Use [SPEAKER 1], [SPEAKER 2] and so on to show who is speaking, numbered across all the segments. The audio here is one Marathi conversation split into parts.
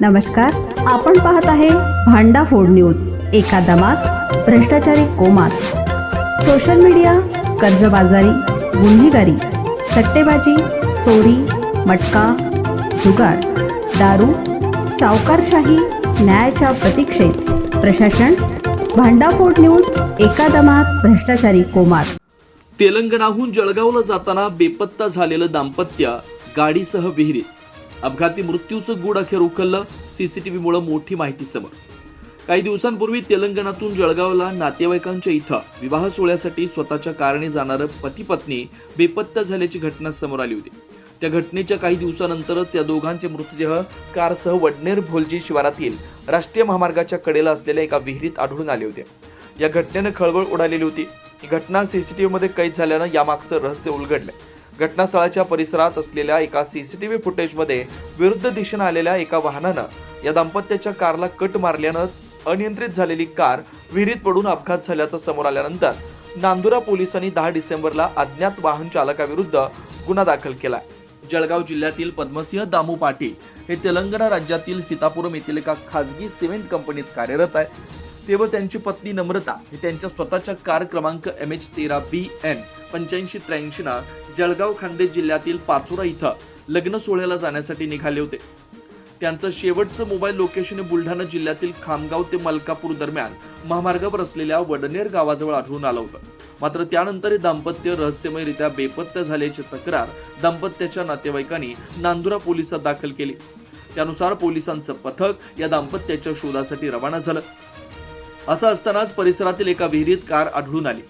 [SPEAKER 1] नमस्कार आपण पाहत आहे भांडा फोड न्यूज एका दमात भ्रष्टाचारी कोमात. सोशल मीडिया कर्जबाजारी गुन्हेगारी सट्टेबाजी चोरी मटका जुगार दारू सावकारशाही न्यायाच्या प्रतीक्षेत. प्रशासन भांडाफोड न्यूज एका दमात भ्रष्टाचारी कोमात.
[SPEAKER 2] तेलंगणाहून जळगावला जाताना बेपत्ता झालेलं दाम्पत्य गाडीसह विहिरीत. अपघाती मृत्यूचं गुढ अखेर उकललं सीसीटीव्हीमुळे मोठी माहिती समोर. काही दिवसांपूर्वी तेलंगणातून जळगावला नातेवाईकांच्या इथं विवाह सोहळ्यासाठी स्वतःच्या कारणे जाणारं पती पत्नी बेपत्ता झाल्याची घटना समोर आली होती. त्या घटनेच्या काही दिवसानंतर त्या दोघांचे मृतदेह कारसह वडनेर भोलजी शिवारातील राष्ट्रीय महामार्गाच्या कडेला असलेल्या एका विहिरीत आढळून आले होते. या घटनेनं खळबळ उडालेली होती. ही घटना सीसीटीव्ही मध्ये कैद झाल्यानं यामागचं रहस्य उलगडलंय. घटनास्थळाच्या परिसरात असलेल्या एका सीसीटीव्ही फुटेजमध्ये विरुद्ध दिशेनं आलेल्या एका वाहनानं या दाम्पत्याच्या कारला कट मारल्यानंच अनियंत्रित झालेली कार विहिरीत पडून अपघात झाल्याचं समोर आल्यानंतर नांदुरा पोलिसांनी दहा डिसेंबरला अज्ञात वाहन चालकाविरुद्ध गुन्हा दाखल केला जळगाव जिल्ह्यातील पद्मसिंह दामू पाटील हे तेलंगणा राज्यातील सीतापुरम येथील एका खासगी सिमेंट कंपनीत कार्यरत आहे तेव्हा त्यांची पत्नी नम्रता ही त्यांच्या स्वतःच्या कार क्रमांक एम एच तेरा बी एन पंच्याऐंशी त्र्याऐंशीनं जळगाव खान्देश जिल्ह्यातील पाचोरा इथं लग्न सोहळ्याला जाण्यासाठी निघाले होते. त्यांचं शेवटचं मोबाईल लोकेशन बुलढाणा जिल्ह्यातील खामगाव ते मलकापूर दरम्यान महामार्गावर असलेल्या वडनेर गावाजवळ आढळून आलं होतं. मात्र त्यानंतर हे दाम्पत्य रहस्यमयरित्या बेपत्ता झाल्याची तक्रार दाम्पत्याच्या नातेवाईकांनी नांदुरा पोलिसात दाखल केली. त्यानुसार पोलिसांचं पथक या दाम्पत्याच्या शोधासाठी रवाना झालं. असं असतानाच परिसरातील एका विहिरीत कार आढळून आली.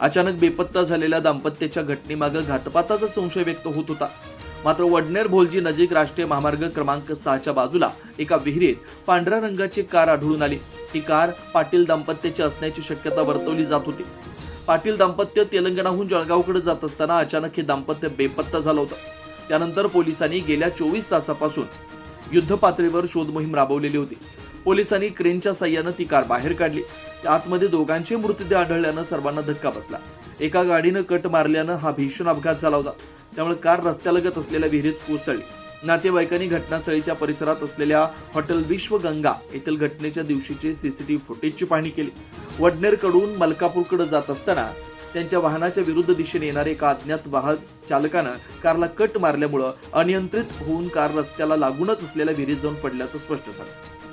[SPEAKER 2] अचानक बेपत्ता झालेल्या दाम्पत्याच्या घटनेमागे घातपाताचा संशय व्यक्त होत होता. मात्र वडनेर भोलजी नजीक राष्ट्रीय महामार्ग क्रमांक सहाच्या बाजूला एका विहिरीत पांढऱ्या रंगाची कार आढळून आली. ती कार पाटील दाम्पत्याची असण्याची शक्यता वर्तवली जात होती. पाटील दाम्पत्य तेलंगणाहून जळगावकडे जात असताना अचानक हे दाम्पत्य बेपत्ता झालं होतं. त्यानंतर पोलिसांनी गेल्या चोवीस तासापासून युद्ध पातळीवर शोध मोहीम राबवलेली होती. पोलिसांनी क्रेनच्या साह्यानं ती कार बाहेर काढली. त्या आतमध्ये दोघांचे मृतदेह आढळल्यानं सर्वांना धक्का बसला. एका गाडीनं कट मारल्यानं हा भीषण अपघात झाला होता. त्यामुळे कार रस्त्यालगत असलेल्या विहिरीत कोसळली. नातेवाईकांनी घटनास्थळीच्या परिसरात असलेल्या हॉटेल विश्वगंगा येथील घटनेच्या दिवशीचे सीसीटीव्ही फुटेजची पाहणी केली. वडनेरकडून मलकापूरकडे जात असताना त्यांच्या वाहनाच्या विरुद्ध दिशेने येणारे एका अज्ञात वाहक चालकानं कारला कट मारल्यामुळं अनियंत्रित होऊन कार रस्त्याला लागूनच असलेल्या विहिरीत जाऊन पडल्याचं स्पष्ट झालं.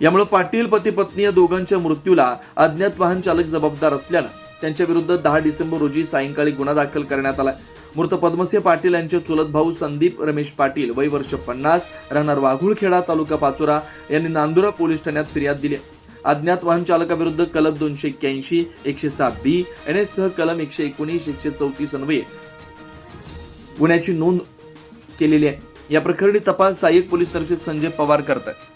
[SPEAKER 2] यामुळे पाटील पती पत्नी या दोघांच्या मृत्यूला अज्ञात वाहन चालक जबाबदार असल्यानं त्यांच्या विरुद्ध दहा डिसेंबर रोजी सायंकाळी गुन्हा दाखल करण्यात आलाय मृत पद्मसिंह पाटील यांचे चुलत भाऊ संदीप रमेश पाटील वय वर्ष पन्नास राहणार वाघुळखेडा तालुका पाचोरा यांनी नांदुरा पोलीस ठाण्यात फिर्याद दिली. आहे. अज्ञात वाहन चालकाविरुद्ध कलम दोनशे एक्क्याऐंशी एकशे सात बी एन एस सह कलम एकशे एकोणीस एकशे चौतीस अन्वये गुन्ह्याची नोंद केलेली आहे. या प्रकरणी तपास सहाय्यक पोलीस निरीक्षक संजय पवार करतात.